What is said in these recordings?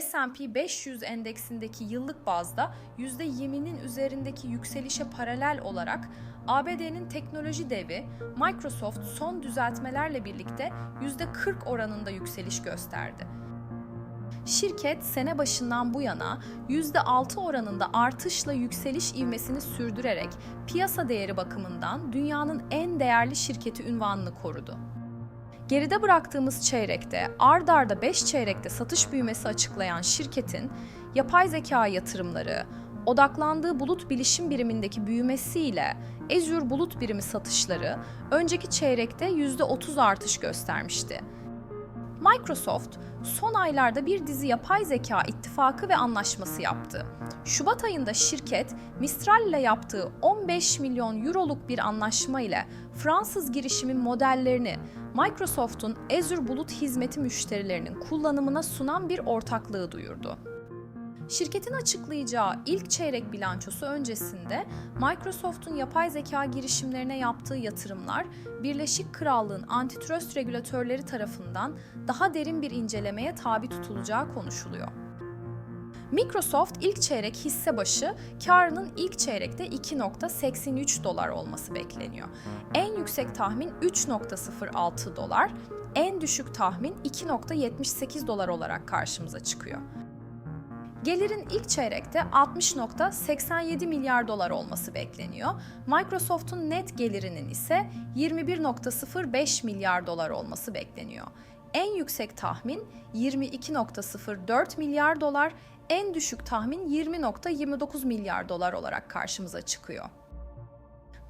S&P 500 endeksindeki yıllık bazda %20'nin üzerindeki yükselişe paralel olarak ABD'nin teknoloji devi Microsoft son düzeltmelerle birlikte %40 oranında yükseliş gösterdi. Şirket sene başından bu yana %6 oranında artışla yükseliş ivmesini sürdürerek piyasa değeri bakımından dünyanın en değerli şirketi unvanını korudu. Geride bıraktığımız çeyrekte ard arda 5 çeyrekte satış büyümesi açıklayan şirketin yapay zeka yatırımları, odaklandığı bulut bilişim birimindeki büyümesiyle Azure bulut birimi satışları önceki çeyrekte %30 artış göstermişti. Microsoft son aylarda bir dizi yapay zeka ittifakı ve anlaşması yaptı. Şubat ayında şirket Mistral ile yaptığı 15 milyon euroluk bir anlaşma ile Fransız girişimin modellerini Microsoft'un Azure Bulut hizmeti müşterilerinin kullanımına sunan bir ortaklığı duyurdu. Şirketin açıklayacağı ilk çeyrek bilançosu öncesinde Microsoft'un yapay zeka girişimlerine yaptığı yatırımlar Birleşik Krallığın antitrust regülatörleri tarafından daha derin bir incelemeye tabi tutulacağı konuşuluyor. Microsoft ilk çeyrek hisse başı karının ilk çeyrekte 2.83 dolar olması bekleniyor. En yüksek tahmin 3.06 dolar, en düşük tahmin 2.78 dolar olarak karşımıza çıkıyor. Gelirin ilk çeyrekte 60.87 milyar dolar olması bekleniyor. Microsoft'un net gelirinin ise 21.05 milyar dolar olması bekleniyor. En yüksek tahmin 22.04 milyar dolar, en düşük tahmin 20.29 milyar dolar olarak karşımıza çıkıyor.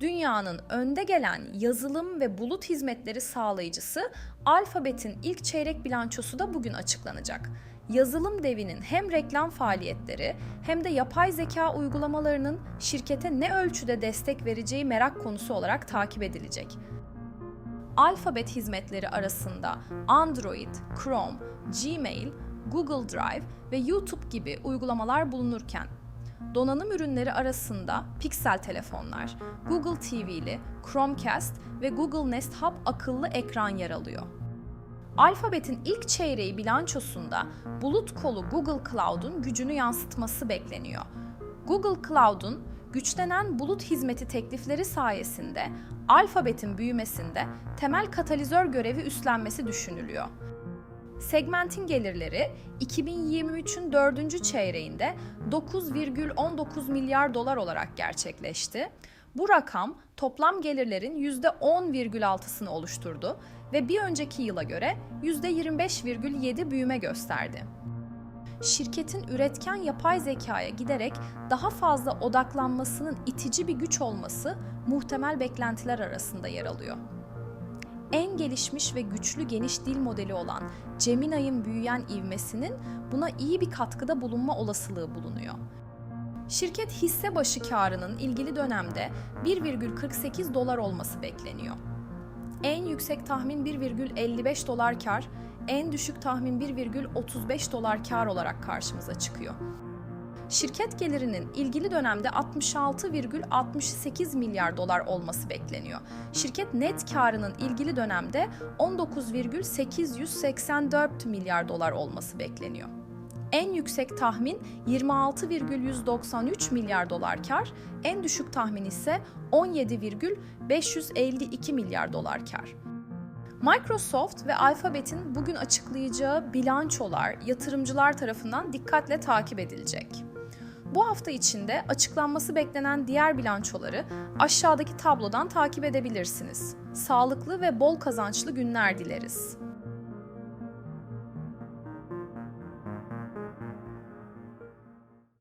Dünyanın önde gelen yazılım ve bulut hizmetleri sağlayıcısı Alphabet'in ilk çeyrek bilançosu da bugün açıklanacak yazılım devinin hem reklam faaliyetleri hem de yapay zeka uygulamalarının şirkete ne ölçüde destek vereceği merak konusu olarak takip edilecek. Alphabet hizmetleri arasında Android, Chrome, Gmail, Google Drive ve YouTube gibi uygulamalar bulunurken donanım ürünleri arasında Pixel telefonlar, Google TV'li, Chromecast ve Google Nest Hub akıllı ekran yer alıyor. Alphabet'in ilk çeyreği bilançosunda bulut kolu Google Cloud'un gücünü yansıtması bekleniyor. Google Cloud'un güçlenen bulut hizmeti teklifleri sayesinde Alphabet'in büyümesinde temel katalizör görevi üstlenmesi düşünülüyor. Segmentin gelirleri 2023'ün dördüncü çeyreğinde 9,19 milyar dolar olarak gerçekleşti. Bu rakam toplam gelirlerin %10,6'sını oluşturdu ve bir önceki yıla göre %25,7 büyüme gösterdi. Şirketin üretken yapay zekaya giderek daha fazla odaklanmasının itici bir güç olması muhtemel beklentiler arasında yer alıyor. En gelişmiş ve güçlü geniş dil modeli olan Gemini'nin büyüyen ivmesinin buna iyi bir katkıda bulunma olasılığı bulunuyor. Şirket hisse başı karının ilgili dönemde 1,48 dolar olması bekleniyor. En yüksek tahmin 1,55 dolar kar, en düşük tahmin 1,35 dolar kar olarak karşımıza çıkıyor. Şirket gelirinin ilgili dönemde 66,68 milyar dolar olması bekleniyor. Şirket net karının ilgili dönemde 19,884 milyar dolar olması bekleniyor. En yüksek tahmin 26,193 milyar dolar kar, en düşük tahmin ise 17,552 milyar dolar kar. Microsoft ve Alphabet'in bugün açıklayacağı bilançolar yatırımcılar tarafından dikkatle takip edilecek. Bu hafta içinde açıklanması beklenen diğer bilançoları aşağıdaki tablodan takip edebilirsiniz. Sağlıklı ve bol kazançlı günler dileriz.